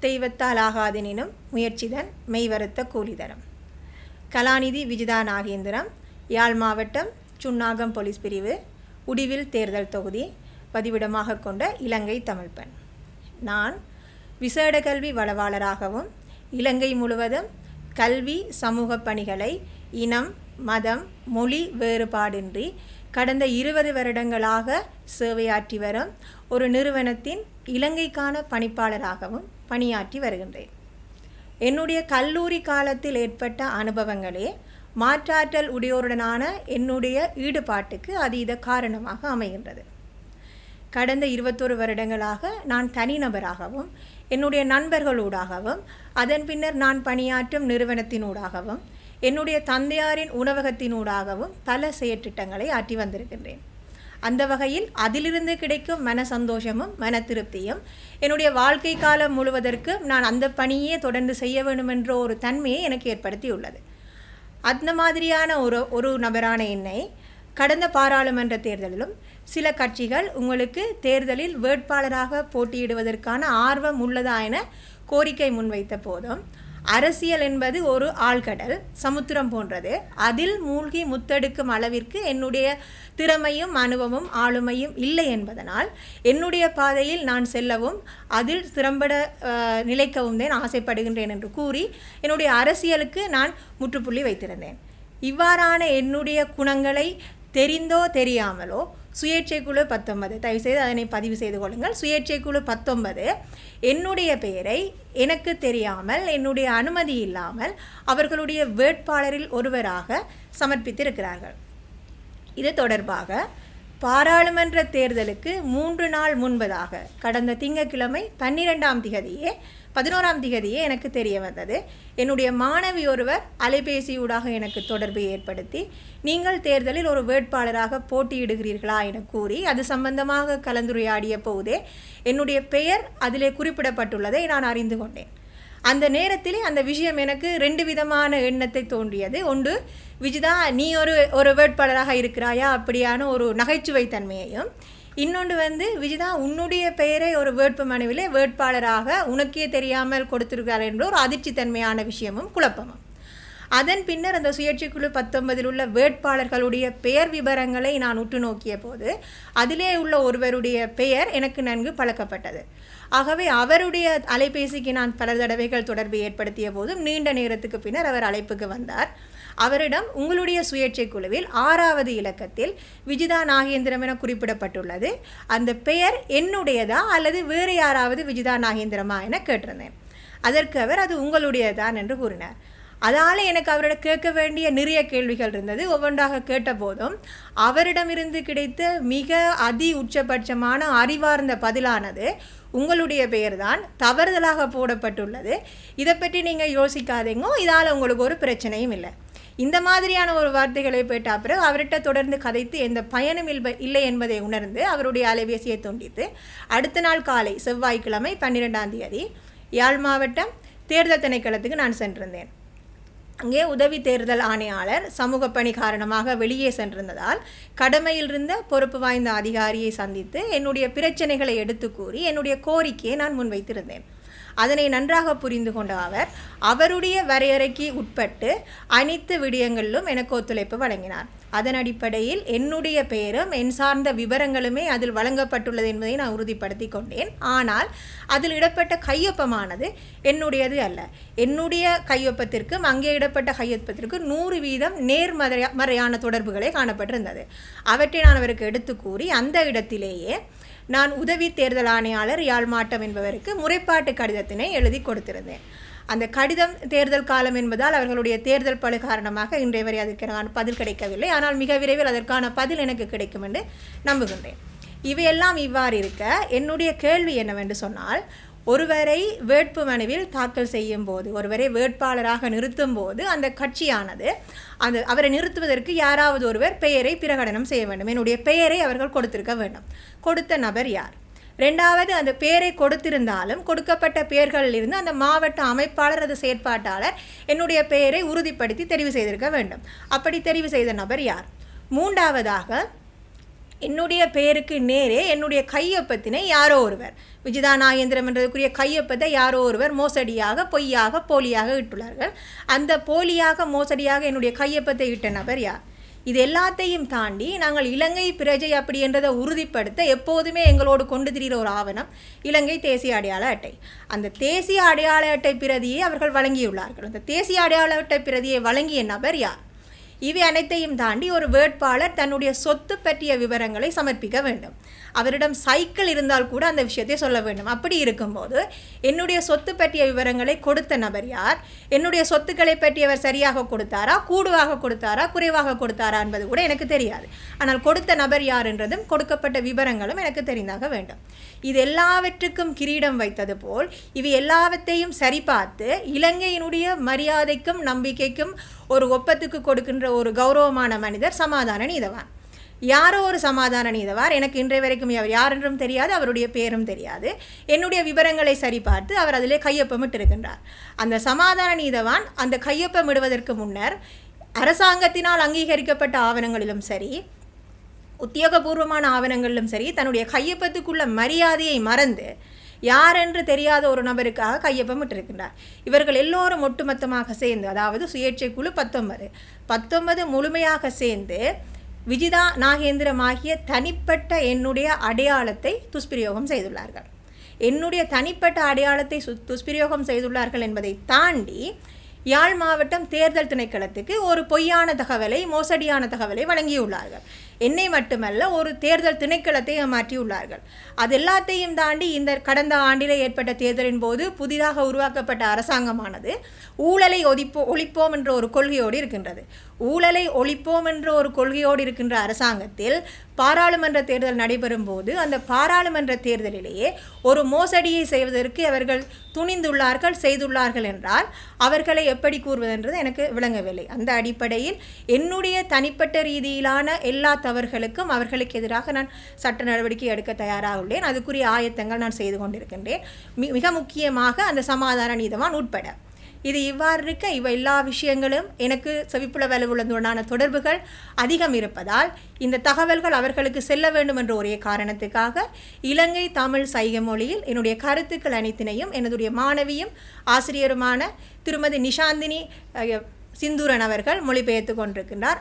தெய்வத்தால் ஆகாதெனினும் முயற்சிதன் மெய்வருத்த கூலிதரம். கலாநிதி விஜிதா நாகேந்திரம் யாழ் மாவட்டம் சுன்னாகம் போலீஸ் பிரிவு உடிவில் தேர்தல் தொகுதி பதிவிடமாக கொண்ட இலங்கை தமிழ்பெண் நான் விசேட கல்வி வளவாளராகவும் இலங்கை முழுவதும் கல்வி சமூக பணிகளை இனம் மதம் மொழி வேறுபாடின்றி கடந்த இருபது வருடங்களாக சேவையாற்றி வரும் ஒரு நிறுவனத்தின் இலங்கைக்கான பணிப்பாளராகவும் பணியாற்றி வருகின்றேன். என்னுடைய கல்லூரி காலத்தில் ஏற்பட்ட அனுபவங்களே மாற்றாற்றல் உடையோருடனான என்னுடைய ஈடுபாட்டுக்கு அதீத காரணமாக அமைகின்றது. கடந்த இருபத்தொரு வருடங்களாக நான் தனிநபராகவும் என்னுடைய நண்பர்களூடாகவும் அதன் பின்னர் நான் பணியாற்றும் நிறுவனத்தினூடாகவும் என்னுடைய தந்தையாரின் உணவகத்தினூடாகவும் பல செயற்றிட்டங்களை ஆற்றி வந்திருக்கின்றேன். அந்த வகையில் அதிலிருந்து கிடைக்கும் மன சந்தோஷமும் மன திருப்தியும் என்னுடைய வாழ்க்கை காலம் முழுவதற்கும் நான் அந்த பணியே தொடர்ந்து செய்ய வேண்டும் என்ற ஒரு தன்மையை எனக்கு ஏற்படுத்தியுள்ளது. அந்த மாதிரியான ஒரு ஒரு நபரான என்னை கடந்த பாராளுமன்ற தேர்தலிலும் சில கட்சிகள் உங்களுக்கு தேர்தலில் வேட்பாளராக போட்டியிடுவதற்கான ஆர்வம் உள்ளதா என கோரிக்கை முன்வைத்த போதும் அரசியல் என்பது ஒரு ஆழ்கடல் சமுத்திரம் போன்றது. அதில் மூழ்கி முத்தெடுக்கும் அளவிற்கு என்னுடைய திறமையும் அனுபவமும் ஆளுமையும் இல்லை என்பதனால் என்னுடைய பாதையில் நான் செல்லவும் அதில் திறம்பட நிலைக்கவும் தான் ஆசைப்படுகின்றேன் என்று கூறி என்னுடைய அரசியலுக்கு நான் முற்றுப்புள்ளி வைத்திருந்தேன். இவ்வாறான என்னுடைய குணங்களை தெரிந்தோ தெரியாமலோ சுயேட்சை குழு பத்தொன்பது. தயவுசெய்து அதனை பதிவு செய்து கொள்ளுங்கள். சுயேட்சை குழு பத்தொன்பது. என்னுடைய பெயரை எனக்கு தெரியாமல் என்னுடைய அனுமதி இல்லாமல் அவர்களுடைய வேட்பாளரில் ஒருவராக சமர்ப்பித்திருக்கிறார்கள். இது தொடர்பாக பாராளுமன்ற தேர்தலுக்கு மூன்று நாள் முன்பதாக கடந்த திங்கட்கிழமை பன்னிரெண்டாம் திகதியே பதினோராம் திகதியே எனக்கு தெரிய வந்தது. என்னுடைய மாணவி ஒருவர் அலைபேசியூடாக எனக்கு தொடர்பை ஏற்படுத்தி நீங்கள் தேர்தலில் ஒரு வேட்பாளராக போட்டியிடுகிறீர்களா? என கூறி அது சம்பந்தமாக கலந்துரையாடிய போதே என்னுடைய பெயர் அதிலே குறிப்பிடப்பட்டுள்ளதை நான் அறிந்து கொண்டேன். அந்த நேரத்திலே அந்த விஷயம் எனக்கு ரெண்டு விதமான எண்ணத்தை தோன்றியது. ஒன்று விஜிதா நீ ஒரு ஒரு வேட்பாளராக இருக்கிறாயா? அப்படியான ஒரு நகைச்சுவை தன்மையையும் இன்னொன்று வந்து விஜிதா உன்னுடைய பெயரை ஒரு வேட்பு மனுவிலே வேட்பாளராக உனக்கே தெரியாமல் கொடுத்திருக்கிறார் என்ற ஒரு அதிர்ச்சித்தன்மையான விஷயமும் குழப்பமும். அதன் பின்னர் அந்த சுயேட்சை குழு பத்தொன்பதில் உள்ள வேட்பாளர்களுடைய பெயர் விவரங்களை நான் உற்று நோக்கிய போது அதிலே உள்ள ஒருவருடைய பெயர் எனக்கு நன்கு பழக்கப்பட்டது. ஆகவே அவருடைய அலைபேசிக்கு நான் பல தடவைகள் தொடர்பு ஏற்படுத்திய போதும் நீண்ட நேரத்துக்கு பின்னர் அவர் அழைப்புக்கு வந்தார். அவரிடம் உங்களுடைய சுயேட்சை குழுவில் ஆறாவது இலக்கத்தில் விஜிதா நாகேந்திரம் என குறிப்பிடப்பட்டுள்ளது. அந்த பெயர் என்னுடையதா அல்லது வேறு யாராவது விஜிதா நாகேந்திரமா என கேட்டிருந்தேன். அதற்கு அவர் அது உங்களுடையதான் என்று கூறினார். அதால் எனக்கு அவரிடம் கேட்க வேண்டிய நிறைய கேள்விகள் இருந்தது. ஒவ்வொன்றாக கேட்டபோதும் அவரிடமிருந்து கிடைத்த மிக அதி உச்சபட்சமான அறிவார்ந்த பதிலானது உங்களுடைய பெயர்தான். தவறுதலாக போடப்பட்டுள்ளது. இதை பற்றி நீங்கள் யோசிக்காதீங்க. இதால் உங்களுக்கு ஒரு பிரச்சனையும் இல்லை. இந்த மாதிரியான ஒரு வார்த்தைகளை போயிட்ட பிறகு அவர்கிட்ட தொடர்ந்து கதைத்து எந்த பயனும் இல்லை என்பதை உணர்ந்து அவருடைய அலைபேசியை துண்டித்து அடுத்த நாள் காலை செவ்வாய்க்கிழமை பன்னிரெண்டாம் தேதி யாழ் மாவட்டம் தேர்தல் திணைக்களத்துக்கு நான் சென்றிருந்தேன். அங்கே உதவி தேர்தல் ஆணையாளர் சமூக பணி காரணமாக வெளியே சென்றிருந்ததால் கடமையில் இருந்த பொறுப்பு வாய்ந்த அதிகாரியை சந்தித்து என்னுடைய பிரச்சனைகளை எடுத்து கூறி என்னுடைய கோரிக்கையை நான் முன்வைத்திருந்தேன். அதனை நன்றாக புரிந்து கொண்ட அவர் அவருடைய வரையறைக்கு உட்பட்டு அனைத்து விடயங்களிலும் எனக்கு ஒத்துழைப்பு வழங்கினார். அதன் அடிப்படையில் என்னுடைய பெயரும் என் சார்ந்த விவரங்களுமே அதில் வழங்கப்பட்டுள்ளது என்பதை நான் உறுதிப்படுத்தி கொண்டேன். ஆனால் அதில் இடப்பட்ட கையொப்பமானது என்னுடையது அல்ல. என்னுடைய கையொப்பத்திற்கும் அங்கே இடப்பட்ட கையொப்பத்திற்கும் நூறு வீதம் நேர்மறையா மறையான தொடர்புகளே காணப்பட்டிருந்தது. அவற்றை நான் அவருக்கு எடுத்து கூறி அந்த இடத்திலேயே நான் உதவி தேர்தல் ஆணையாளர் யாழ்மாட்டம் என்பவருக்கு முறைப்பாட்டு கடிதத்தினை எழுதி கொடுத்திருந்தேன். அந்த கடிதம் தேர்தல் காலம் என்பதால் அவர்களுடைய தேர்தல் பழு காரணமாக இன்றைய வரை அதற்கான பதில் கிடைக்கவில்லை. ஆனால் மிக விரைவில் அதற்கான பதில் எனக்கு கிடைக்கும் என்று நம்புகின்றேன். இவையெல்லாம் இவ்வாறு இருக்க என்னுடைய கேள்வி என்னவென்று சொன்னால் ஒருவரை வேட்பு மனுவில் தாக்கல் செய்யும் போது ஒருவரை வேட்பாளராக நிறுத்தும் போது அந்த கட்சியானது அந்த அவரை நிறுத்துவதற்கு யாராவது ஒருவர் பெயரை பிரகடனம் செய்ய வேண்டும். என்னுடைய பெயரை அவர்கள் கொடுத்திருக்க வேண்டும். கொடுத்த நபர் யார்? ரெண்டாவது அந்த பெயரை கொடுத்திருந்தாலும் கொடுக்கப்பட்ட பெயர்களில் இருந்து அந்த மாவட்ட அமைப்பாளர் அது செயற்பாட்டாளர் என்னுடைய பெயரை உறுதிப்படுத்தி தெரிவு செய்திருக்க வேண்டும். அப்படி தெரிவு செய்த நபர் யார்? மூன்றாவதாக என்னுடைய பெயருக்கு நேரே என்னுடைய கையொப்பத்தினை யாரோ ஒருவர். விஜிதா நாகேந்திரம் என்றதுக்குரிய கையொப்பத்தை யாரோ ஒருவர் மோசடியாக பொய்யாக போலியாக இட்டுள்ளார்கள். அந்த போலியாக மோசடியாக என்னுடைய கையொப்பத்தை இட்ட நபர் யார்? இது எல்லாத்தையும் தாண்டி நாங்கள் இலங்கை பிரஜை அப்படி என்றதை உறுதிப்படுத்த எப்போதுமே எங்களோடு கொண்டு திரிகிற ஒரு ஆவணம் இலங்கை தேசிய அடையாள அட்டை. அந்த தேசிய அடையாள அட்டை பிரதியை அவர்கள் வழங்கியுள்ளார்கள். அந்த தேசிய அடையாள அட்டை பிரதியை வழங்கிய நபர் யார்? இவை அனைத்தையும் தாண்டி ஒரு வேட்பாளர் தன்னுடைய சொத்து பற்றிய விவரங்களை சமர்ப்பிக்க வேண்டும். அவரிடம் சைக்கிள் இருந்தால் கூட அந்த விஷயத்தை சொல்ல வேண்டும். அப்படி இருக்கும்போது என்னுடைய சொத்து பற்றிய விவரங்களை கொடுத்த நபர் யார்? என்னுடைய சொத்துக்களை பற்றி அவர் சரியாக கொடுத்தாரா? கூடுவாக கொடுத்தாரா? குறைவாக கொடுத்தாரா என்பது கூட எனக்கு தெரியாது. ஆனால் கொடுத்த நபர் யார் என்றதும் கொடுக்கப்பட்ட விவரங்களும் எனக்கு தெரிந்தாக வேண்டும். இது எல்லாவற்றுக்கும் கிரீடம் வைத்தது போல் இவை எல்லாவற்றையும் சரிபார்த்து இலங்கையினுடைய மரியாதைக்கும் நம்பிக்கைக்கும் ஒரு ஒப்பத்துக்கு கொடுக்கின்ற ஒரு கௌரவமான மனிதர் சமாதான நீதவான். யாரோ ஒரு சமாதான நீதவார். எனக்கு இன்றைய வரைக்கும் அவர் யார் என்றும் தெரியாது அவருடைய பேரும் தெரியாது. என்னுடைய விவரங்களை சரிபார்த்து அவர் அதிலே கையொப்பமிட்டு இருக்கின்றார் அந்த சமாதான நீதவான் அந்த கையொப்பமிடுவதற்கு முன்னர் அரசாங்கத்தினால் அங்கீகரிக்கப்பட்ட ஆவணங்களிலும் சரி உத்தியோகபூர்வமான ஆவணங்களிலும் சரி தன்னுடைய கையொப்பத்துக்குள்ள மரியாதையை மறந்து யாரென்று தெரியாத ஒரு நபருக்காக கையொப்பமிட்டிருக்கின்றார் இவர்கள் எல்லோரும் ஒட்டுமொத்தமாக சேர்ந்து அதாவது சுயேட்சை குழு பத்தொன்பது பத்தொன்பது முழுமையாக சேர்ந்து விஜிதா நாகேந்திரம் ஆகிய தனிப்பட்ட என்னுடைய அடையாளத்தை துஷ்பிரயோகம் செய்துள்ளார்கள். என்னுடைய தனிப்பட்ட அடையாளத்தை சு துஷ்பிரயோகம் செய்துள்ளார்கள் என்பதை தாண்டி யாழ் மாவட்டம் தேர்தல் திணைக்களத்துக்கு ஒரு பொய்யான தகவலை மோசடியான தகவலை வழங்கியுள்ளார்கள். என்னை மட்டுமல்ல ஒரு தேர்தல் திணைக்களத்தை மாற்றியுள்ளார்கள். அது எல்லாத்தையும் தாண்டி இந்த கடந்த ஆண்டிலே ஏற்பட்ட தேர்தலின் போது புதிதாக உருவாக்கப்பட்ட அரசாங்கமானது ஊழலை ஒதிப்போ ஒழிப்போம் என்ற ஒரு கொள்கையோடு இருக்கின்றது. ஊழலை ஒழிப்போம் என்ற ஒரு கொள்கையோடு இருக்கின்ற அரசாங்கத்தில் பாராளுமன்ற தேர்தல் நடைபெறும் போது அந்த பாராளுமன்ற தேர்தலிலேயே ஒரு மோசடியை செய்வதற்கு அவர்கள் துணிந்துள்ளார்கள் செய்துள்ளார்கள் என்றால் அவர்களை எப்படி கூறுவதென்றது எனக்கு விளங்கவில்லை. அந்த அடிப்படையில் என்னுடைய தனிப்பட்ட ரீதியிலான எல்லா தவறுகளுக்கும் அவர்களுக்கு எதிராக நான் சட்ட நடவடிக்கை எடுக்க தயாராக உள்ளேன். அதுக்குரிய ஆயத்தங்கள் நான் செய்து கொண்டிருக்கின்றேன். மி- மிக முக்கியமாக அந்த சமாதான நீதவான் உட்பட. இது இவ்வாறு இருக்க இவ எல்லா விஷயங்களும் எனக்கு செவிப்புல வலுவுள்ளதுடனான தொடர்புகள் அதிகம் இருப்பதால் இந்த தகவல்கள் அவர்களுக்கு செல்ல வேண்டும் என்ற ஒரே காரணத்துக்காக இலங்கை தமிழ் சைக மொழியில் என்னுடைய கருத்துக்கள் அனைத்தினையும் எனதுடைய மாணவியும் ஆசிரியருமான திருமதி நிஷாந்தினி சிந்தூரன் அவர்கள் மொழிபெயர்த்து கொண்டிருக்கின்றார்.